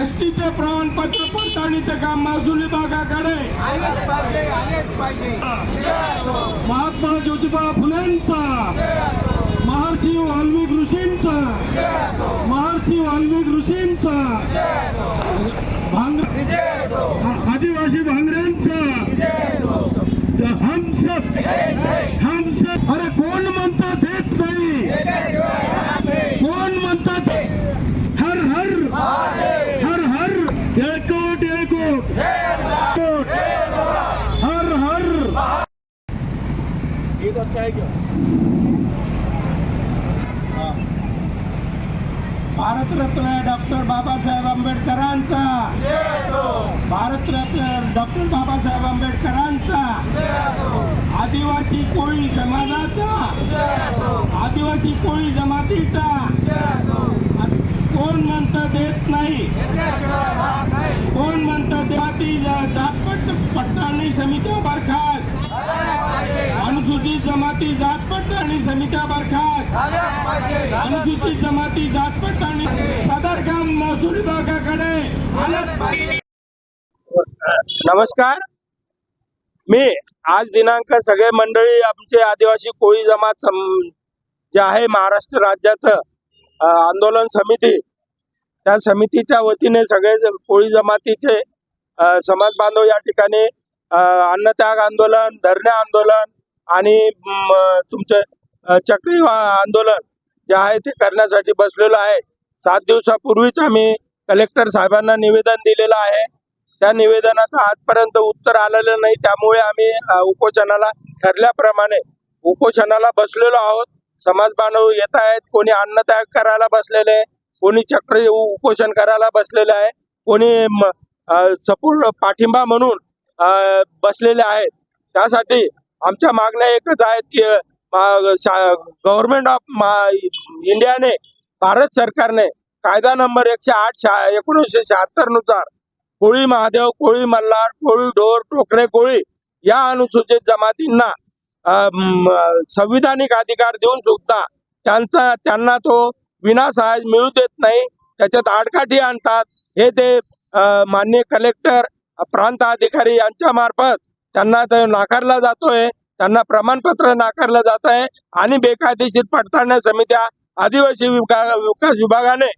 एसटीचे प्रमाणपत्र पडताळणीचं काम आलेच पाहिजे महात्मा ज्योतिबा फुलेंचा महर्षी वाल्मिक ऋषींचा महर्षी वाल्मिक ऋषींचा भांग आदिवासी भांगऱ्यांचा. भारतरत्न डॉक्टर बाबासाहेब आंबेडकरांचा. भारतरत्न डॉक्टर बाबासाहेब आंबेडकरांचा. आदिवासी कोळी समाजाचा. आदिवासी कोळी जमातीचा. कोण म्हणतं देत नाही? कोण म्हणतं देवाती जातपट पडताळणी समिती बरखास्त अनुसूचित जमाती जात पडताळणी समित्या बरखास्त अनुसूचित जमाती जात पडताळणी सदर काम महसूल विभागाकडे नमस्कार. मी आज दिनांक सगळे मंडळी आमचे आदिवासी कोळी जमात सम जे आहे महाराष्ट्र राज्याचं आंदोलन समिती. त्या समितीच्या वतीने सगळे कोळी जमातीचे समाज बांधव या ठिकाणी अन्नत्याग आंदोलन धरणे आंदोलन आणि तुमचं तुमचे चक्री आंदोलन जे आहे ते करण्यासाठी बसलेलो आहे. सात दिवसापूर्वीच आम्ही कलेक्टर साहेबांना निवेदन दिलेलं आहे. त्या निवेदनाचं आजपर्यंत उत्तर आलेलं नाही. त्यामुळे आम्ही उपोषणाला ठरल्याप्रमाणे उपोषणाला बसलेलो आहोत. समाज बांधव येत आहेत. कोणी अन्नत्याग करायला बसलेले कोणी चक्र उपोषण करायला बसलेले आहे. कोणी सपोर्ट पाठिंबा म्हणून बसलेले आहेत. त्यासाठी आमच्या मागण्या एकच आहेत की गव्हर्नमेंट ऑफ इंडियाने भारत सरकारने कायदा नंबर एकशे आठ शा एकोणीसशे शहात्तरनुसार कोळी महादेव कोळी मल्हार कोळी ढोर टोकरे कोळी या अनुसूचित जमातींना संविधानिक अधिकार देऊन सुद्धा त्यांचा त्यांना तो विनासहाय मिळू देत नाही. त्याच्यात आडकाठी आणतात. हे ते अ, माननीय कलेक्टर प्रांत अधिकारी यांच्या मार्फत त्यांना नाकारला जातोय त्यांना प्रमाणपत्र नाकारलं जात आहे आणि बेकायदेशीर पडताळण्या समित्या आदिवासी विकास विभागाने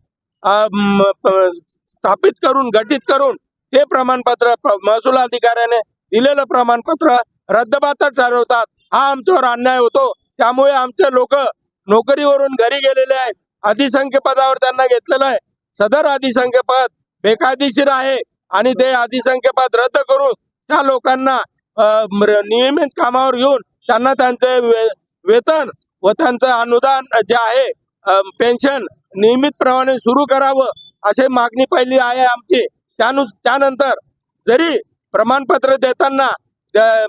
स्थापित करून गठीत करून ते प्रमाणपत्र महसूल अधिकाऱ्याने दिलेलं प्रमाणपत्र रद्दबातल ठरवतात. हा आमच्यावर अन्याय होतो. त्यामुळे आमचे लोक नोकरीवरून घरी गेलेले आहेत. अधिसंख्य पदावर त्यांना घेतलेलं आहे. सदर अधिसंख्य पद बेकायदेशीर आहे आणि ते अधिसंख्य पद रद्द करून त्या लोकांना नियमित कामावर येऊन त्यांना त्यांचे वे- वेतन व त्यांचं अनुदान जे आहे पेन्शन नियमित प्रमाणे सुरू करावं असे मागणी पहिली आहे आमची. त्यानु त्यानंतर जरी प्रमाणपत्र देताना त्या,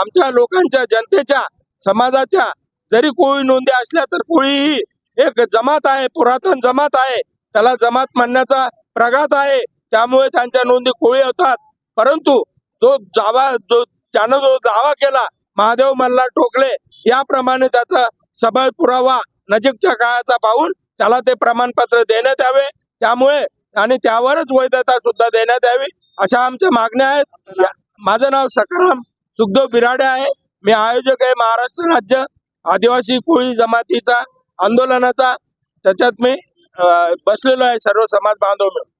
आमच्या लोकांच्या जनतेच्या समाजाच्या जरी कोळी नोंदी असल्या तर कोळी ही एक जमात आहे पुरातन जमात आहे. त्याला जमात म्हणण्याचा प्रघात आहे. त्यामुळे त्यांच्या नोंदी कोळी होतात. परंतु जो जावा जो त्यानं जो दावा केला महादेव मल्हार टोकले याप्रमाणे त्याचा सबळ पुरावा नजीकच्या काळाचा पाहून त्याला ते प्रमाणपत्र देण्यात यावे. त्यामुळे आणि त्यावरच वैधता सुद्धा देण्यात यावी अशा आमच्या मागण्या आहेत. माझं नाव सकाराम सुखदेव बिराडे आहे. मी आयोजक आहे महाराष्ट्र राज्य आदिवासी कोळी जमातीचा आंदोलनाचा. त्याच्यात मी बसलेलो आहे सर्व समाज बांधव मिळून.